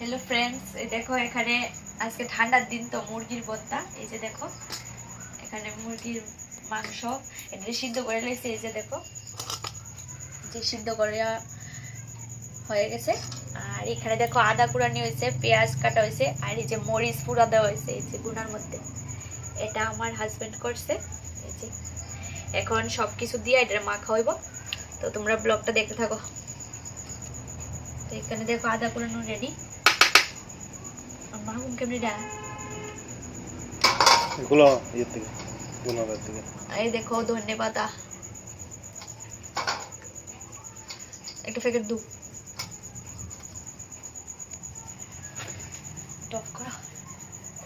Hello friends এই দেখো এখানে আজকে ঠান্ডার দিন তো মুরগির বত্তা। এই যে দেখো, এখানে মুরগির মাংস। এটা সিদ্ধ করে লেছে, এই যে দেখো। যে সিদ্ধ করে হয়ে গেছে। আর এখানে দেখো আদা কুড়ানি হয়েছে, পেঁয়াজ কাটা হয়েছে, আর এই যে মরিচ পুরা দেওয়া হয়েছে, এই যে গুনার মধ্যে। এটা আমার হাজব্যান্ড করছে। এই যে এখন সব কিছু দিয়ে এটা মাখা হইব তো তোমরা ব্লগটা দেখতে থাকো। তো এখানে দেখো আদা কুড়ানো রেডি মাহুম কেমনি ডা এগুলো ইয়ের থেকে গুণাগার থেকে এই দেখো ধনে একটা প্যাকেট দু। টপ করা।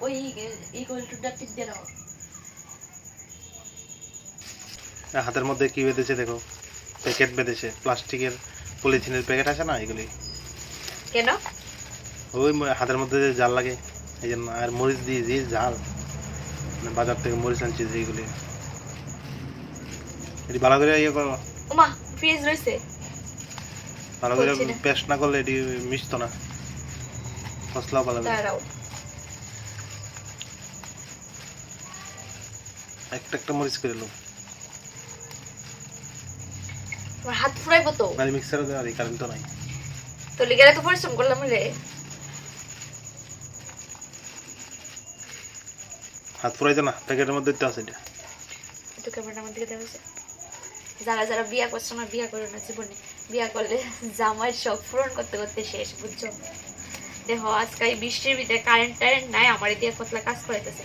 ওই ইকুয়াল টু টিপ দিয়ে দাও হাতের মধ্যে কি বেঁধেছে দেখো? প্যাকেট বেঁধেছে প্লাস্টিকের পলিথিনের প্যাকেট আছে না এগুলি? কেন? ওই হাতের মধ্যে যে জাল লাগে এই জন্য আর মরিচ দিয়ে যে জাল মানে বাজার থেকে মরিচ আনছি যেগুলি। এটি ভালো করে ইয়ে করো। ওমা ফ্রিজ রয়েছে। ভালো করে পেস্ট না করলে এটি মিশতো না। ভালো দাঁড়াও। একটা একটা মরিচ করে লো হাত ফুরাইবো তো। দেওয়ার কারেন্ট তো নাই তো লিগের পরিশ্রম করলাম রে। হাত ফুরাইতো না, প্যাকেটের মধ্যে তো আছে এটা। দেওয়া হয়েছে যারা যারা বিয়া না বিয়া না জীবনে। বিয়া করলে জামাই সব পূরণ করতে করতে শেষ, বুঝছ? বৃষ্টির ভিতরে কারেন্ট টারেন্ট নাই আমার দিয়ে কাজ করাইতেছে।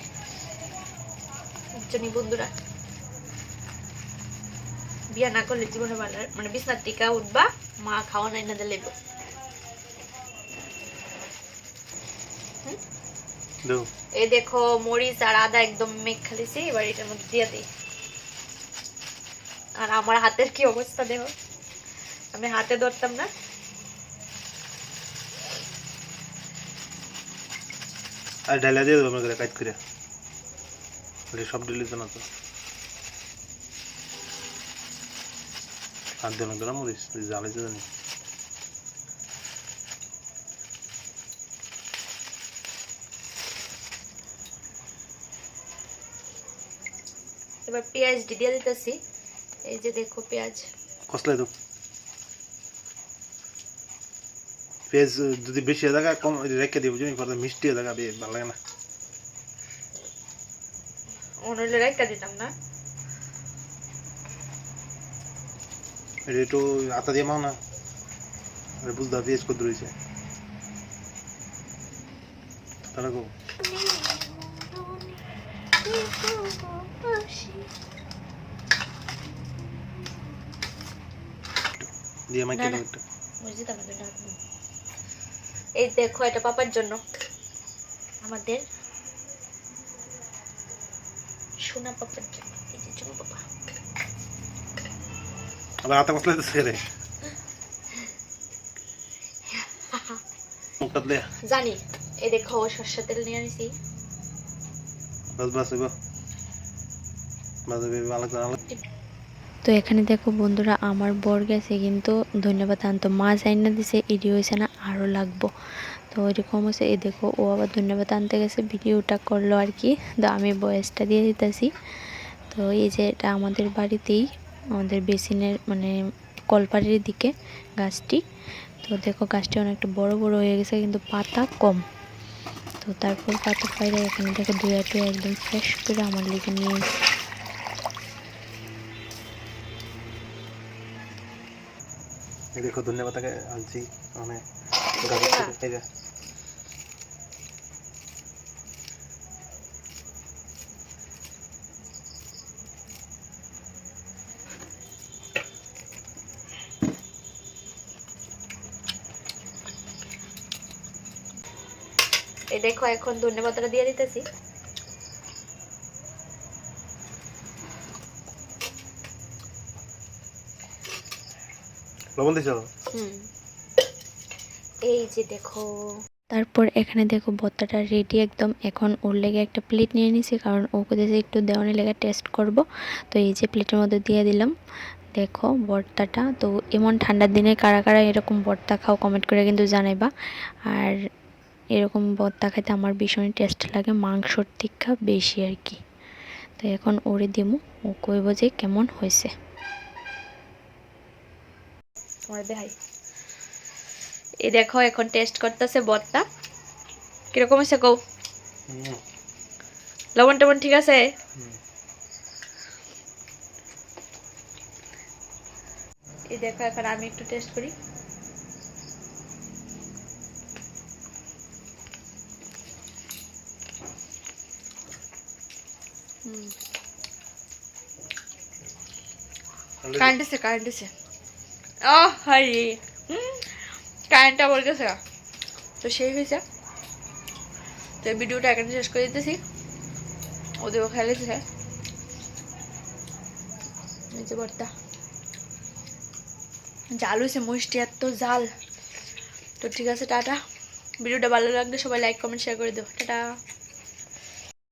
বুঝছনি বন্ধুরা, বিয়া না করলে জীবনে মানে বিছনার টিকা উঠবা, মা খাওয়া নাই না দিলে এই দেখো মরিচ আর আদা একদম মেঘ খালিছি এবার এটার মধ্যে দিয়ে দিই। আর আমার হাতের কি অবস্থা দেখো? আমি হাতে ধরতাম না। আর ডাইলা দিয়ে দেবো করে কাজ করে। সব দিলে তো না তো। হাত দেবো না মরিস জালে তো জানি এবার পেঁয়াজ দিয়ে দিতেছি। এই যে দেখো পেঁয়াজ। কসলাই তো। পেঁয়াজ যদি বেশি হয়ে থাকে কম রেখে দিব বুঝলি? পরে মিষ্টি হয়ে থাকে ভালো লাগে না। অনলে রাইকা দিতাম না। এটা একটু আতা দিয়ে মাও না। আরে বুঝতে পেঁয়াজ কত রয়েছে তাহলে গো দিয়ে। দাও একটু এই দেখো এটা পাপার জন্য। আমাদের সোনা পাপার জন্য। এই যে চুমু পাপা। আবার আতা মশলা দিচ্ছে রে জানি এই দেখো সর্ষের তেল নিয়ে আনিছি। তো এখানে দেখো বন্ধুরা, আমার বর গেছে, কিন্তু ধন্যবাদ, আনতো। মাছ আইনা দিছে এডি হয়েছে না আরও লাগবো। তো এরকম হচ্ছে এই দেখো, ও আবার ধন্যবাদ আনতে গেছে, ভিডিওটা করল আর কি। তো আমি বয়সটা দিয়ে দিতেছি। তো এই যে এটা আমাদের বাড়িতেই, আমাদের বেসিনের মানে কলপাড়ির দিকে গাছটি। তো দেখো, গাছটি অনেকটা বড় বড় হয়ে গেছে, কিন্তু পাতা কম। তো তারপর পাতা পাইলে এখানে দেখো দুয়া টুয়া একদম ফ্রেশ করে আমার লিখে নিয়ে। দেখো ধন্যবাদ তাকে আনছি মানে এই দেখো এখন ধন্যবাদটা দিয়ে দিতেছি। লবণ দিছ? হুম। এই যে দেখো। তারপর এখানে দেখো ভর্তাটা রেডি একদম। এখন ওর লেগে একটা প্লেট নিয়ে নিছি কারণ ও কোথায় একটু দেওয়ানি লেগে টেস্ট করব। তো এই যে প্লেটের মধ্যে দিয়ে দিলাম। দেখো ভর্তাটা। তো এমন ঠান্ডার দিনে কারা কারা এরকম ভর্তা খাও কমেন্ট করে কিন্তু জানাইবা। আর এরকম ভর্তা খেতে আমার ভীষণই টেস্ট লাগে মাংসর থেকে বেশি আর কি। তো এখন ওরে দিমু ও কইব যে কেমন হয়েছে। তোমার দেখাই। এই দেখো এখন টেস্ট করতেছে বত্তা কীরকম হয়েছে কৌ লবণ টবণ ঠিক আছে। এই দেখো এখন আমি একটু টেস্ট করি। হুম। কারেন্ট আছে কারেন্ট আছে ও কারেন্টটা তো সেই হয়েছে। তো ভিডিওটা এখানে শেষ করে দিতেছি। ওদেরও খেলেছে যে বর্তা জাল হয়েছে এত জাল। তো ঠিক আছে, টাটা। ভিডিওটা ভালো লাগলে সবাই লাইক কমেন্ট শেয়ার করে দেবো। টাটা।